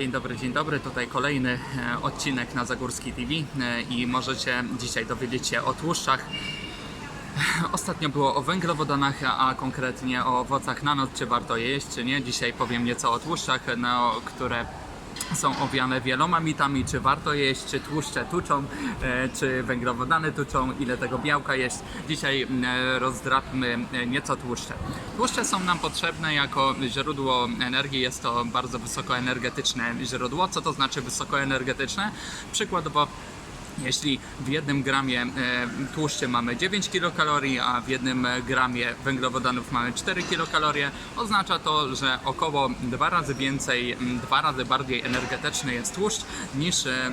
Dzień dobry, dzień dobry. Tutaj kolejny e, odcinek na Zagórski TV e, i możecie dzisiaj dowiedzieć się o tłuszczach. Ostatnio było o węglowodanach, a konkretnie o owocach na noc, czy warto je jeść, czy nie. Dzisiaj powiem nieco o tłuszczach, no, które są owiane wieloma mitami, czy warto jeść, czy tłuszcze tuczą, e, czy węglowodany tuczą, ile tego białka jeść. Dzisiaj e, rozdrapmy e, nieco tłuszcze. Tłuszcze są nam potrzebne jako źródło energii, jest to bardzo wysokoenergetyczne źródło. Co to znaczy wysokoenergetyczne? Przykładowo jeśli w jednym gramie e, tłuszczy mamy 9 kilokalorii, a w jednym gramie węglowodanów mamy 4 kilokalorie, oznacza to, że około dwa razy więcej, dwa razy bardziej energetyczny jest tłuszcz niż, e,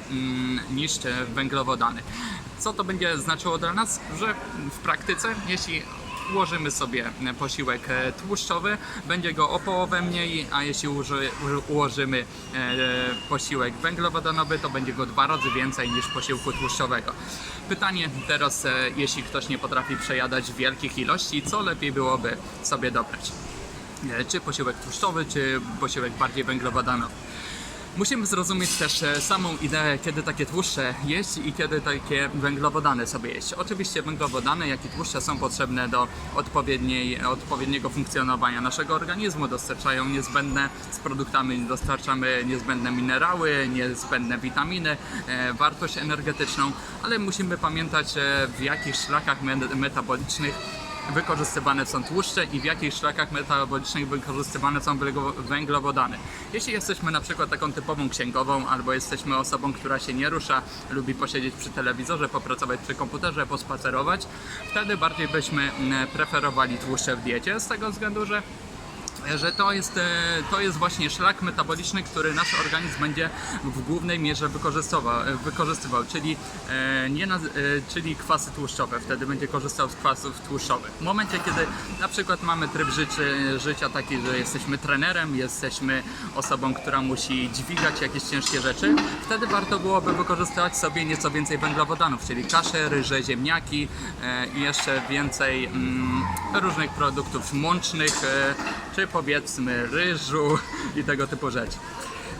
niż e, węglowodany. Co to będzie znaczyło dla nas? Że w praktyce, jeśli ułożymy sobie posiłek e, tłuszczowy, będzie go o połowę mniej, a jeśli ułożymy e, posiłek węglowodanowy, to będzie go dwa razy więcej niż posiłku tłuszczowego. Pytanie teraz, e, jeśli ktoś nie potrafi przejadać wielkich ilości, co lepiej byłoby sobie dobrać? Czy posiłek tłuszczowy, czy posiłek bardziej węglowodanowy? Musimy zrozumieć też e, samą ideę, kiedy takie tłuszcze jeść i kiedy takie węglowodany sobie jeść. Oczywiście węglowodany, jak i tłuszcze są potrzebne do odpowiedniej, odpowiedniego funkcjonowania naszego organizmu. Dostarczają niezbędne, z produktami dostarczamy niezbędne minerały, niezbędne witaminy, e, wartość energetyczną, ale musimy pamiętać e, w jakich szlakach me- metabolicznych wykorzystywane są tłuszcze i w jakich szlakach metabolicznych wykorzystywane są węglo- węglowodany. Jeśli jesteśmy na przykład taką typową księgową albo jesteśmy osobą, która się nie rusza, lubi posiedzieć przy telewizorze, popracować przy komputerze, pospacerować, wtedy bardziej byśmy mm, preferowali tłuszcze w diecie z tego względu, że że to jest, e, to jest właśnie szlak metaboliczny, który nasz organizm będzie w głównej mierze wykorzystywał, wykorzystywał czyli, e, nie e, czyli kwasy tłuszczowe. Wtedy będzie korzystał z kwasów tłuszczowych. W momencie, kiedy na przykład mamy tryb życia taki, że jesteśmy trenerem, jesteśmy osobą, która musi dźwigać jakieś ciężkie rzeczy, wtedy warto byłoby wykorzystywać sobie nieco więcej węglowodanów, czyli kasze, ryże, ziemniaki i jeszcze więcej mm, różnych produktów mącznych, czy powiedzmy ryżu i tego typu rzeczy.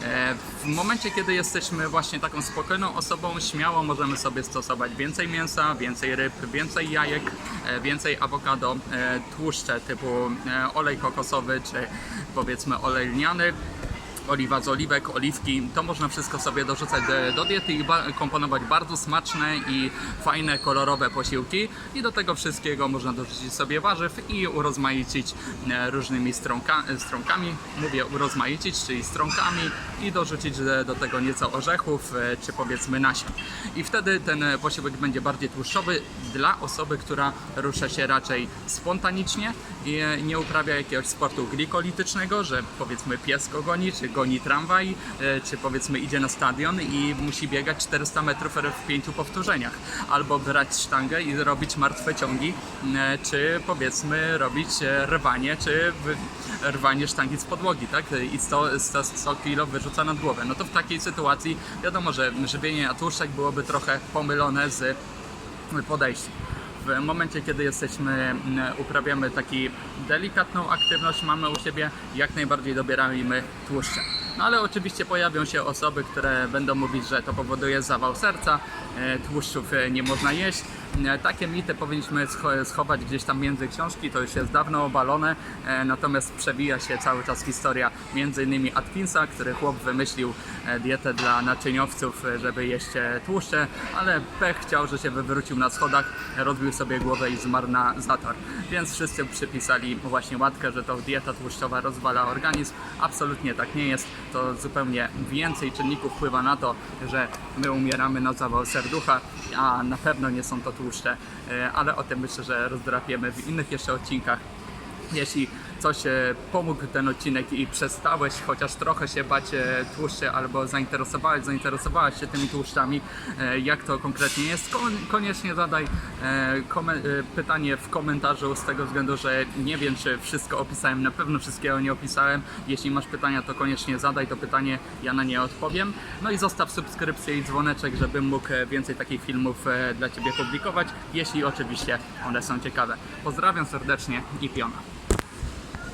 E, W momencie, kiedy jesteśmy właśnie taką spokojną osobą, śmiało możemy sobie stosować więcej mięsa, więcej ryb, więcej jajek, e, więcej awokado, e, tłuszcze typu olej kokosowy czy powiedzmy olej lniany oliwa z oliwek, oliwki, to można wszystko sobie dorzucać do, diety i komponować bardzo smaczne i fajne, kolorowe posiłki i do tego wszystkiego można dorzucić sobie warzyw i urozmaicić e, różnymi stronka, stronkami, mówię urozmaicić, czyli stronkami i dorzucić do, tego nieco orzechów e, czy powiedzmy nasion. I wtedy ten e, posiłek będzie bardziej tłuszczowy dla osoby, która rusza się raczej spontanicznie i e, nie uprawia jakiegoś sportu glikolitycznego, że powiedzmy pies go goni, czy goni tramwaj, e, czy powiedzmy idzie na stadion i musi biegać 400 metrów w pięciu powtórzeniach, albo brać sztangę i robić martwe ciągi, e, czy powiedzmy robić e, rwanie, czy rwanie sztangi z podłogi, tak? I 100, 100, 100 kilo wyrzuca nad głowę. No to w takiej sytuacji wiadomo, że żywienie na tłuszczek byłoby trochę pomylone z podejściem. W momencie, kiedy jesteśmy, mm, uprawiamy taką delikatną aktywność, mamy u siebie, jak najbardziej dobieramy tłuszcze. No ale oczywiście pojawią się osoby, które będą mówić, że to powoduje zawał serca, e, tłuszczów e, nie można jeść. E, Takie mity powinniśmy scho- schować gdzieś tam między książki, to już jest dawno obalone, e, natomiast przewija się cały czas historia między innymi Atkinsa, który chłop wymyślił e, dietę dla naczyniowców, żeby jeść tłuszcze, ale pech chciał, że się wywrócił na schodach, rozbił sobie głowę i zmarł na zator. Więc wszyscy przypisali właśnie łatkę, że to dieta tłuszczowa rozwala organizm. Absolutnie tak nie jest. To zupełnie więcej czynników wpływa na to, że my umieramy na zawał serducha, a na pewno nie są to tłuszcze, E, ale o tym myślę, że rozdrapiemy w innych jeszcze odcinkach. Jeśli coś e, pomógł ten odcinek i przestałeś chociaż trochę się bać e, tłuszczy albo zainteresowałeś, zainteresowałaś się tymi tłuszczami, e, jak to konkretnie jest, kon- koniecznie zadaj e, pytanie w komentarzu z tego względu, że nie wiem czy wszystko opisałem, na pewno wszystkiego nie opisałem. Jeśli masz pytania, to koniecznie zadaj to pytanie, ja na nie odpowiem. No i zostaw subskrypcję i dzwoneczek, żebym mógł więcej takich filmów dla Ciebie publikować, jeśli oczywiście one są ciekawe. Pozdrawiam serdecznie i piona.